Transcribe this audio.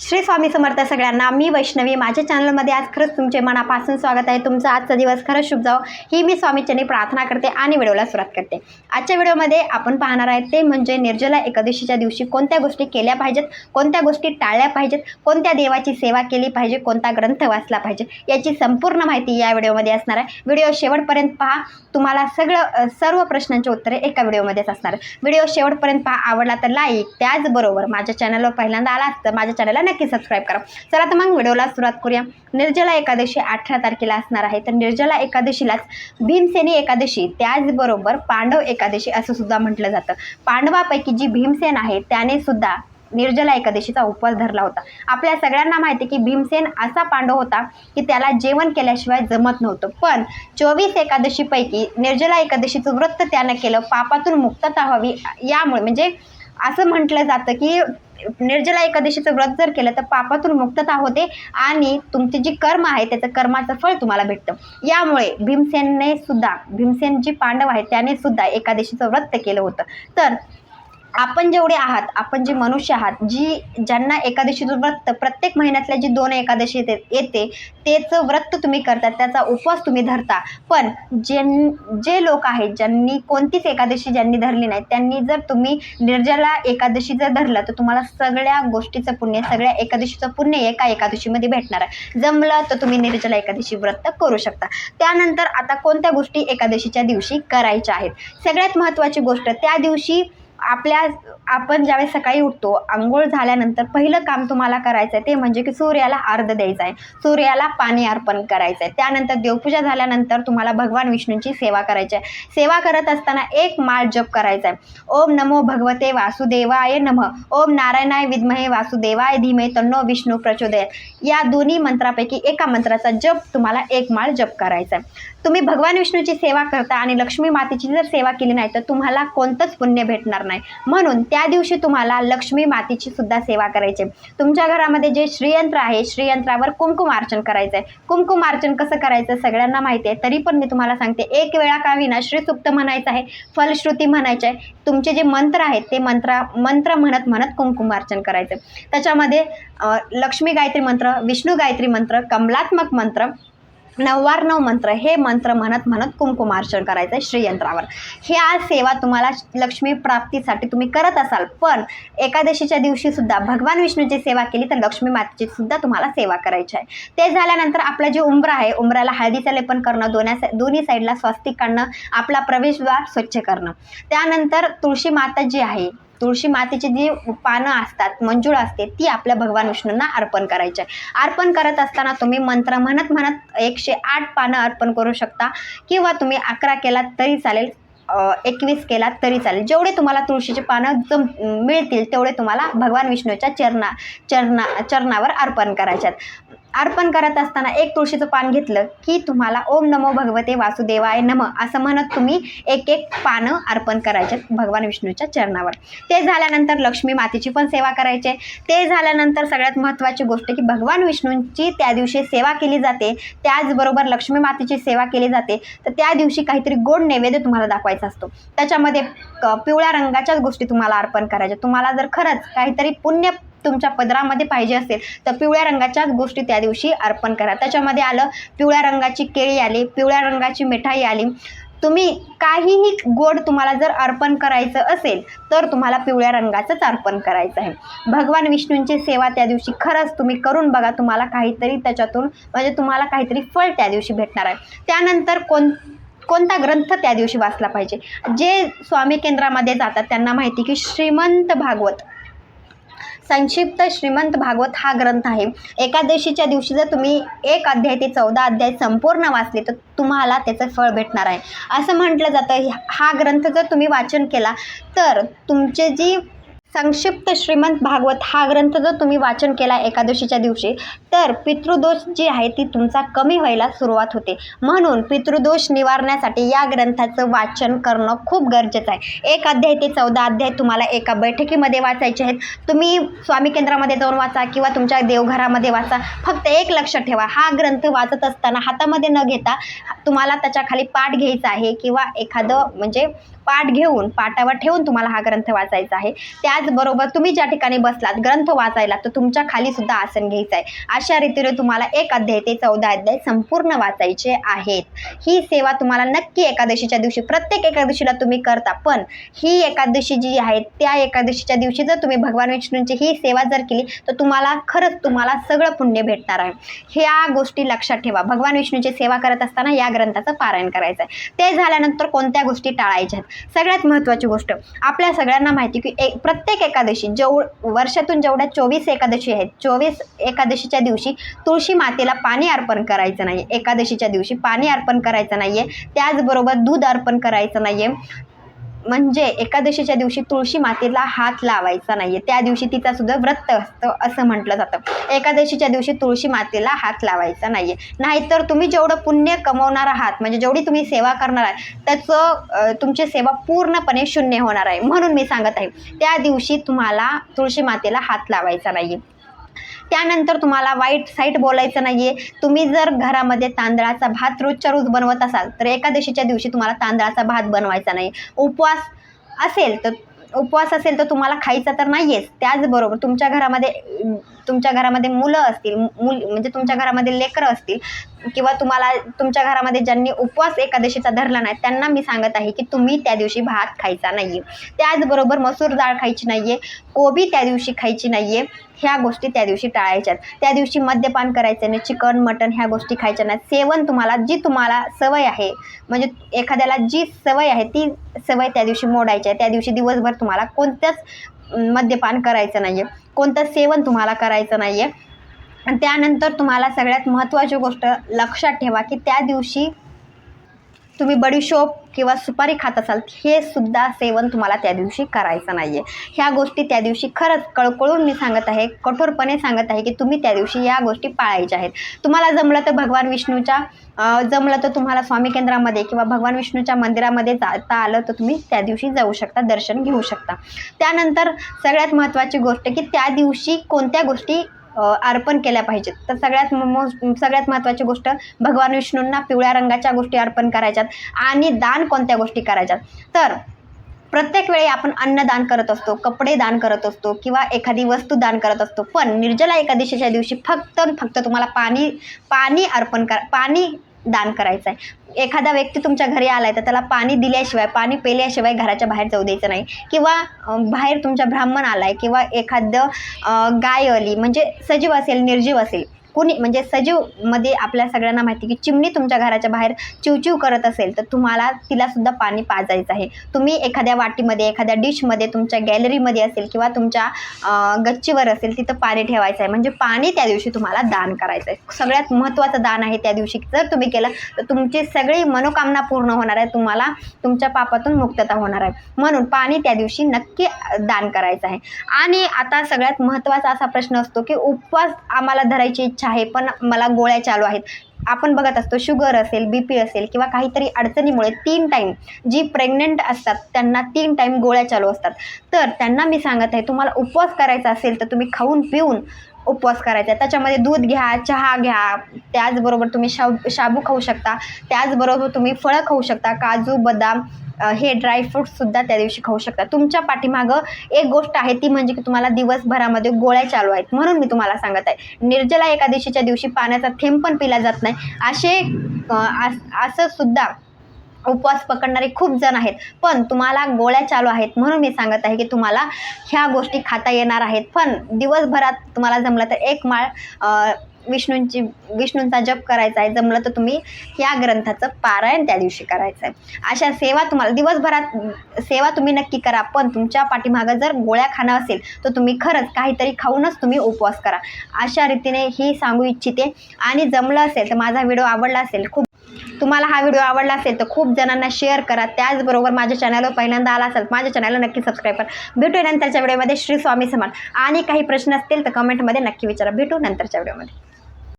श्री स्वामी समर्थ सगळ्यांना मी वैष्णवी माझ्या चॅनलमध्ये आज खरंच तुमचे मनापासून स्वागत आहे. तुमचा आजचा दिवस खरंच शुभ जाओ ही मी स्वामीचरणी प्रार्थना करते आणि व्हिडिओला सुरुवात करते. आजच्या व्हिडिओमध्ये आपण पाहणार आहे ते म्हणजे निर्जला एकादशीच्या दिवशी कोणत्या गोष्टी केल्या पाहिजेत कोणत्या गोष्टी टाळल्या पाहिजेत कोणत्या देवाची सेवा केली पाहिजे कोणता ग्रंथ वाचला पाहिजे याची संपूर्ण माहिती या व्हिडिओमध्ये असणार आहे. व्हिडिओ शेवटपर्यंत पहा तुम्हाला सगळं सर्व प्रश्नांची उत्तरे एका व्हिडिओमध्येच असणार आहे व्हिडिओ शेवटपर्यंत पहा आवडला तर लाईक त्याचबरोबर माझ्या चॅनलवर पहिल्यांदा आला तर माझ्या चॅनलला नक्की सबस्क्राईब करा. चला तर मग व्हिडिओला सुरुवात करूया. निर्जला एकादशी अठरा तारखेला असणार आहे. तर निर्जला एकादशीलाच भीमसेनी एकादशी त्याचबरोबर पांडव एकादशी असं सुद्धा म्हटलं जातं. पांडवापैकी जी भीमसेन आहे त्याने सुद्धा निर्जला एकादशीचा उपवास धरला होता. आपल्या सगळ्यांना माहिती की भीमसेन असा पांडव होता की त्याला जेवण केल्याशिवाय जमत नव्हतं. पण चोवीस एकादशीपैकी निर्जला एकादशीचं व्रत त्यानं केलं. पापातून मुक्तता व्हावी यामुळे म्हणजे असं म्हटलं जातं की निर्जला एकादशीचं व्रत जर केलं तर पापातून मुक्तता होते आणि तुमचे जी कर्म आहे त्याचं कर्माचं फळ तुम्हाला भेटतं. यामुळे भीमसेनने सुद्धा भीमसेन जी पांडव आहेत त्याने सुद्धा एकादशीचं व्रत केलं होतं. तर आपण जेवढे आहात आपण जे मनुष्य आहात जी ज्यांना एकादशीचं व्रत प्रत्येक महिन्यातल्या जी दोन एकादशी येते येते तेचं व्रत तुम्ही करता त्याचा उपवास तुम्ही धरता. पण जे जे लोक आहेत ज्यांनी कोणतीच एकादशी ज्यांनी धरली नाही त्यांनी जर तुम्ही निर्जला एकादशी जर धरलं तर तुम्हाला सगळ्या गोष्टीचं पुण्य सगळ्या एकादशीचं पुण्य एका एकादशीमध्ये भेटणार आहे. जमलं तर तुम्ही निर्जला एकादशी व्रत करू शकता. त्यानंतर आता कोणत्या गोष्टी एकादशीच्या दिवशी करायच्या आहेत? सगळ्यात महत्त्वाची गोष्ट त्या दिवशी आपल्या आपण ज्यावेळेस सकाळी उठतो आंघोळ झाल्यानंतर पहिलं काम तुम्हाला करायचं आहे ते म्हणजे की सूर्याला अर्ध द्यायचं आहे. सूर्याला पाणी अर्पण करायचं आहे. त्यानंतर देवपूजा झाल्यानंतर तुम्हाला भगवान विष्णूंची सेवा करायची आहे. सेवा करत असताना एक माळ जप करायचा आहे. ओम नमो भगवते वासुदेवाय नम. ओम नारायणाय विद्महे वासुदेवाय धीमे तन्नो विष्णू प्रचोदयात. या दोन्ही मंत्रापैकी एका मंत्राचा जप तुम्हाला एक माळ जप करायचा आहे. तुम्ही भगवान विष्णूची सेवा करता आणि लक्ष्मी मातेची जर सेवा केली नाही तर तुम्हाला कोणतंच पुण्य भेटणार नाही नाही. म्हणून त्या दिवशी तुम्हाला लक्ष्मी मातेची सुद्धा सेवा करायची. आहे. तुमच्या घरामध्ये जे श्रीयंत्र आहे श्रीयंत्रावर कुंकुमार्चन करायचं आहे कुंकुमार्चन कसं करायचं सगळ्यांना माहिती आहे. तरी पण मी तुम्हाला सांगते एक वेळा का विना श्रीसुप्त म्हणायचं आहे फलश्रुती म्हणायचं आहे. तुमचे जे मंत्र आहेत ते मंत्र मंत्र म्हणत म्हणत कुंकुमार्चन करायचं. त्याच्यामध्ये लक्ष्मी गायत्री मंत्र विष्णू गायत्री मंत्र कमलात्मक मंत्र नव्वाण्णव मंत्र हे मंत्र म्हणत म्हणत कुंकुमार्चन करायचं आहे श्रीयंत्रावर ह्या सेवा तुम्हाला लक्ष्मी प्राप्तीसाठी तुम्ही करत असाल पण एकादशीच्या दिवशी सुद्धा भगवान विष्णूची सेवा केली तर लक्ष्मी मातेची सुद्धा तुम्हाला सेवा करायची आहे. ते झाल्यानंतर आपलं जे उंबरा आहे उंबऱ्याला हळदीचं लेपन करणं दोन्या दोन्ही साईडला स्वस्तिक काढणं आपला प्रवेशद्वार स्वच्छ करणं. त्यानंतर तुळशी माता जी आहे तुळशी मातेची जी पानं असतात मंजूळ असते ती आपल्या भगवान विष्णूंना अर्पण करायची आहे. अर्पण करत असताना तुम्ही मंत्र म्हणत म्हणत एकशे आठ पानं अर्पण करू शकता किंवा तुम्ही अकरा केलात तरी चालेल एकवीस केलात तरी चालेल. जेवढे तुम्हाला तुळशीचे पानं जम मिळतील तेवढे तुम्हाला भगवान विष्णूच्या चरणा चरणा चरणावर अर्पण करायच्यात अर्पण करत असताना एक तुळशीचं पान घेतलं की तुम्हाला ओम नमो भगवते वासुदेवाय नम असं म्हणत तुम्ही एक एक पानं अर्पण करायचे भगवान विष्णूच्या चरणावर. ते झाल्यानंतर लक्ष्मी मातेची पण सेवा करायचे. ते झाल्यानंतर सगळ्यात महत्त्वाची गोष्ट की भगवान विष्णूंची त्या दिवशी सेवा केली जाते. त्याचबरोबर लक्ष्मी मातेची सेवा केली जाते. तर त्या दिवशी काहीतरी गोड नैवेद्य तुम्हाला दाखवायचा असतो. त्याच्यामध्ये पिवळ्या रंगाच्याच गोष्टी तुम्हाला अर्पण करायच्या. तुम्हाला जर खरंच काहीतरी पुण्य तुमच्या पदरामध्ये पाहिजे असेल तर पिवळ्या रंगाच्याच गोष्टी त्या दिवशी अर्पण करा. त्याच्यामध्ये आलं पिवळ्या रंगाची केळी आली पिवळ्या रंगाची मिठाई आली. तुम्ही काहीही गोड तुम्हाला जर अर्पण करायचं असेल तर तुम्हाला पिवळ्या रंगाचंच अर्पण करायचं आहे. भगवान विष्णूंची सेवा त्या दिवशी खरंच तुम्ही करून बघा तुम्हाला काहीतरी त्याच्यातून म्हणजे तुम्हाला काहीतरी फळ त्या दिवशी भेटणार आहे. त्यानंतर कोण कोणता ग्रंथ त्या दिवशी वाचला पाहिजे? जे स्वामी केंद्रामध्ये जातात त्यांना माहिती की श्रीमंत भागवत. संक्षिप्त श्रीमंत भागवत हा ग्रंथ आहे. एकादशीच्या दिवशी जर तुम्ही एक अध्याय ते चौदा अध्याय संपूर्ण वाचले तर तुम्हाला त्याचं फळ भेटणार आहे. असं म्हटलं जातं हा ग्रंथ जर तुम्ही वाचन केला तर तुमचे जी संक्षिप्त श्रीमंत भागवत हा ग्रंथ जर तुम्ही वाचन केला एकादशीच्या दिवशी तर पितृदोष जी आहे ती तुमचा कमी व्हायला सुरुवात होते. म्हणून पितृदोष निवारण्यासाठी या ग्रंथाचं वाचन करणं खूप गरजेचं आहे. एक अध्याय ते चौदा अध्याय तुम्हाला एका बैठकीमध्ये वाचायचे आहेत. तुम्ही स्वामी केंद्रामध्ये जाऊन वाचा किंवा तुमच्या देवघरामध्ये वाचा. फक्त एक लक्ष ठेवा. हा ग्रंथ वाचत असताना हातामध्ये न घेता तुम्हाला त्याच्याखाली पाठ घ्यायचा आहे किंवा एखादं म्हणजे पाठ घेऊन पाटावर ठेवून तुम्हाला हा ग्रंथ वाचायचा आहे. त्या त्याचबरोबर तुम्ही ज्या ठिकाणी बसलात ग्रंथ वाचायला तर तुमच्या खाली सुद्धा आसन घ्यायचं आहे अशा रीतीने तुम्हाला एक अध्याय ते चौदा अध्याय संपूर्ण वाचायचे आहेत. ही सेवा तुम्हाला नक्की एकादशीच्या दिवशी प्रत्येक एकादशीला तुम्ही करता पण ही एकादशी जी आहे त्या एकादशीच्या दिवशी जर तुम्ही भगवान विष्णूंची ही सेवा जर केली तर तुम्हाला खरंच तुम्हाला सगळं पुण्य भेटणार आहे. ह्या गोष्टी लक्षात ठेवा. भगवान विष्णूची सेवा करत असताना या ग्रंथाचं पारायण करायचं आहे ते झाल्यानंतर कोणत्या गोष्टी टाळायच्या आहेत सगळ्यात महत्त्वाची गोष्ट आपल्या सगळ्यांना माहिती की एक प्रत्येक प्रत्येक एकादशी जेव वर्षातून जेवढ्या चोवीस एकादशी आहेत चोवीस एकादशीच्या दिवशी तुळशी मातेला पाणी अर्पण करायचं नाही एकादशीच्या दिवशी पाणी अर्पण करायचं नाही आहे त्याचबरोबर दूध अर्पण करायचं नाही आहे म्हणजे एकादशीच्या दिवशी तुळशी मातेला हात लावायचा नाहीये. त्या दिवशी तिचा सुद्धा व्रत असतं असं म्हटलं जातं. एकादशीच्या दिवशी तुळशी मातेला हात लावायचा नाहीये. नाहीतर तुम्ही जेवढं पुण्य कमवणार आहात म्हणजे जेवढी तुम्ही सेवा करणार आहे त्याचं तुमची सेवा पूर्णपणे शून्य होणार आहे म्हणून मी सांगत आहे. त्या दिवशी तुम्हाला तुळशी मातेला हात लावायचा नाहीये. त्यानंतर तुम्हाला वाईट साईट बोलायचं नाही आहे तुम्ही जर घरामध्ये तांदळाचा भात रोजच्या रोज बनवत असाल तर एकादशीच्या दिवशी तुम्हाला तांदळाचा भात बनवायचा नाही. उपवास असेल तर उपवास असेल तर तुम्हाला खायचा तर नाही आहेच त्याचबरोबर तुमच्या घरामध्ये तुमच्या घरामध्ये मुलं असतील मुल म्हणजे तुमच्या घरामध्ये लेकरं असतील किंवा तुम्हाला तुमच्या घरामध्ये ज्यांनी उपवास एकादशीचा धरला नाही त्यांना मी सांगत आहे की तुम्ही त्या दिवशी भात खायचा नाही आहे त्याचबरोबर मसूर डाळ खायची नाही आहे कोबी त्या दिवशी खायची नाही आहे ह्या गोष्टी त्या दिवशी टाळायच्यात. त्या दिवशी मद्यपान करायचं नाही चिकन मटन ह्या गोष्टी खायच्या नाहीत. सेवन तुम्हाला जी तुम्हाला सवय आहे म्हणजे एखाद्याला जी सवय आहे ती सवय त्या दिवशी मोडायची आहे. त्या दिवशी दिवसभर तुम्हाला कोणत्याच मद्यपान करायचं नाही आहे कोणतं सेवन तुम्हाला करायचं नाही आहे आणि त्यानंतर तुम्हाला सगळ्यात महत्त्वाची गोष्ट लक्षात ठेवा की त्या दिवशी तुम्ही बडीशोप किंवा सुपारी खात असाल हे सुद्धा सेवन तुम्हाला त्या दिवशी करायचं नाही आहे ह्या गोष्टी त्या दिवशी खरंच कळकळून मी सांगत आहे कठोरपणे सांगत आहे की तुम्ही त्या दिवशी या गोष्टी पाळायच्या आहेत. तुम्हाला जमलं तर भगवान विष्णूच्या जमलं तर तुम्हाला स्वामी केंद्रामध्ये किंवा भगवान विष्णूच्या मंदिरामध्ये जाता आलं तर तुम्ही त्या दिवशी जाऊ शकता दर्शन घेऊ शकता. त्यानंतर सगळ्यात महत्त्वाची गोष्ट की त्या दिवशी कोणत्या गोष्टी अर्पण केल्या पाहिजेत. तर सगळ्यात मो सगळ्यात महत्त्वाची गोष्ट भगवान विष्णूंना पिवळ्या रंगाच्या गोष्टी अर्पण करायच्यात आणि दान कोणत्या गोष्टी करायच्यात. तर प्रत्येक वेळी आपण अन्नदान करत असतो कपडे दान करत असतो किंवा एखादी वस्तू दान करत असतो. पण निर्जला एकादशीच्या दिवशी फक्त फक्त तुम्हाला पाणी पाणी अर्पण कर पाणी दान करायचं आहे एखादा व्यक्ती तुमच्या घरी आलाय तर त्याला पाणी दिल्याशिवाय पाणी पेल्याशिवाय घराच्या बाहेर जाऊ द्यायचं नाही. किंवा बाहेर तुमच्या ब्राह्मण आलाय किंवा एखादं गाय आली म्हणजे सजीव असेल निर्जीव असेल कुणी म्हणजे सजीवमध्ये आपल्या सगळ्यांना माहिती की चिमणी तुमच्या घराच्या बाहेर चिवचिव करत असेल तर तुम्हाला तिलासुद्धा पाणी पाजायचं आहे. तुम्ही एखाद्या वाटीमध्ये एखाद्या डिशमध्ये तुमच्या गॅलरीमध्ये असेल किंवा तुमच्या गच्चीवर असेल तिथं पाणी ठेवायचं आहे. म्हणजे पाणी त्या दिवशी तुम्हाला दान करायचं आहे. सगळ्यात महत्त्वाचं दान आहे त्या दिवशी. जर तुम्ही केलं तर तुमची सगळी मनोकामना पूर्ण होणार आहे. तुम्हाला तुमच्या पापातून मुक्तता होणार आहे. म्हणून पाणी त्या दिवशी नक्की दान करायचं आहे. आणि आता सगळ्यात महत्त्वाचा असा प्रश्न असतो की उपवास आम्हाला धरायची इच्छा आहे पण मला गोळ्या चालू आहेत. आपण बघत असतो शुगर असेल बी पी असेल किंवा काहीतरी अडचणीमुळे तीन टाईम जी प्रेग्नंट असतात त्यांना तीन टाईम गोळ्या चालू असतात. तर त्यांना मी सांगत आहे तुम्हाला उपवास करायचा असेल तर तुम्ही खाऊन पिऊन उपवास करायचा आहे. त्याच्यामध्ये दूध घ्या चहा घ्या त्याचबरोबर तुम्ही शाब शाबू खाऊ शकता. त्याचबरोबर तुम्ही फळं खाऊ शकता काजू बदाम हे ड्रायफ्रूटसुद्धा त्या दिवशी खाऊ शकता. तुमच्या पाठीमागं एक गोष्ट आहे ती म्हणजे की तुम्हाला दिवसभरामध्ये गोळ्या चालू आहेत. म्हणून मी तुम्हाला सांगत आहे निर्जला एकादशीच्या दिवशी पाण्याचा थेंब पण पिला जात नाही. असे आस- असं सुद्धा उपवास पकडणारे खूप जण आहेत. पण तुम्हाला गोळ्या चालू आहेत म्हणून मी सांगत आहे की तुम्हाला ह्या गोष्टी खाता येणार आहेत. पण दिवसभरात तुम्हाला जमलं तर एक माळ विष्णूंची विष्णूंचा जप करायचा आहे. जमलं तर तुम्ही या ग्रंथाचं पारायण त्या दिवशी करायचं आहे. अशा सेवा तुम्हाला दिवसभरात सेवा तुम्ही नक्की करा. पण तुमच्या पाठीमागं जर गोळ्या खाणं असेल तर तुम्ही खरंच काहीतरी खाऊनच तुम्ही उपवास करा. अशा रीतीने ही सांगू इच्छिते. आणि जमलं असेल तर माझा व्हिडिओ आवडला असेल खूप तुम्हाला हा व्हिडिओ आवडला असेल तर खूप जणांना शेअर करा. त्याचबरोबर माझ्या चॅनलवर पहिल्यांदा आला असेल माझ्या चॅनलला नक्की सबस्क्राईब करा. भेटू नंतरच्या व्हिडिओमध्ये श्री स्वामी समान आणि काही प्रश्न असतील तर कमेंटमध्ये नक्की विचारा. भेटू नंतरच्या व्हिडिओमध्ये